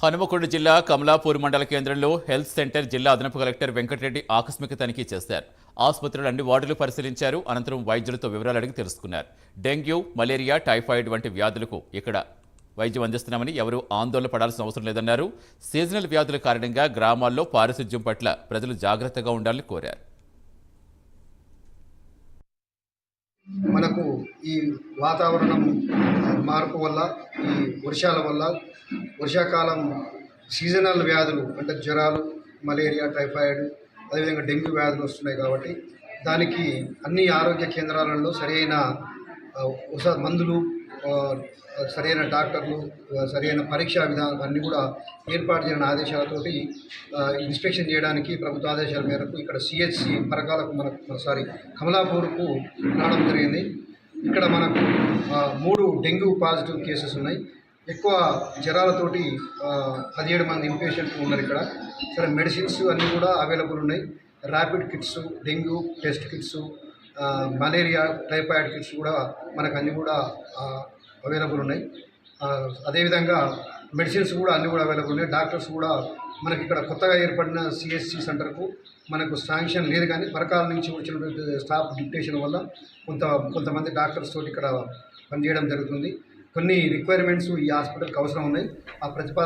హనుమకొండ జిల్లా కమలాపూర్ మండల కేంద్రంలో హెల్త్ సెంటర్ జిల్లా అదనపు కలెక్టర్ వెంకటరెడ్డి ఆకస్మిక తనిఖీ చేశారు. ఆసుపత్రిలో అన్ని వార్డులు పరిశీలించారు. అనంతరం వైద్యులతో వివరాలు అడిగి తెలుసుకున్నారు. డెంగ్యూ మలేరియా టైఫాయిడ్ వంటి వ్యాధులకు ఇక్కడ వైద్యం అందిస్తున్నామని ఎవరూ ఆందోళన పడాల్సిన అవసరం లేదన్నారు. సీజనల్ వ్యాధుల కారణంగా గ్రామాల్లో పారిశుధ్యం పట్ల ప్రజలు జాగ్రత్తగా ఉండాలని కోరారు. మనకు ఈ వాతావరణం మార్పు వల్ల ఈ వర్షాల వల్ల వర్షాకాలం సీజనల్ వ్యాధులు అంటే జ్వరాలు మలేరియా టైఫాయిడ్ అదేవిధంగా డెంగ్యూ వ్యాధులు వస్తున్నాయి కాబట్టి దానికి అన్ని ఆరోగ్య కేంద్రాలలో సరైన మందులు సరైన డాక్టర్లు సరైన పరీక్షా విధానం అన్నీ కూడా ఏర్పాటు చేయని ఆదేశాలతోటి ఇన్స్పెక్షన్ చేయడానికి ప్రభుత్వ ఆదేశాల మేరకు ఇక్కడ సిహెచ్సి పరకాలకు మనకు సారీ కమలాపూర్కు రావడం జరిగింది. ఇక్కడ మనకు మూడు డెంగ్యూ పాజిటివ్ కేసెస్ ఉన్నాయి. ఎక్కువ జ్వరాలతోటి పదిహేడు మంది ఇంపేషెంట్లు ఉన్నారు ఇక్కడ. సరే మెడిసిన్స్ అన్నీ కూడా అవైలబుల్ ఉన్నాయి. Rapid kits dengue test kits malaria typhoid kits కూడా మనకు అన్నీ కూడా అవైలబుల్ ఉన్నాయి. అదేవిధంగా మెడిసిన్స్ కూడా అన్నీ కూడా అవైలబుల్ ఉన్నాయి. డాక్టర్స్ కూడా మనకి ఇక్కడ కొత్తగా ఏర్పడిన సిఎస్సి సెంటర్కు మనకు శాంక్షన్ లేదు కానీ పరకాల నుంచి వచ్చినటువంటి స్టాఫ్ డిక్టేషన్ వల్ల కొంత కొంతమంది డాక్టర్స్ తోటి ఇక్కడ పనిచేయడం జరుగుతుంది. కొన్ని రిక్వైర్మెంట్స్ ఈ హాస్పిటల్కి అవసరం ఉన్నాయి. ఆ ప్రతిపా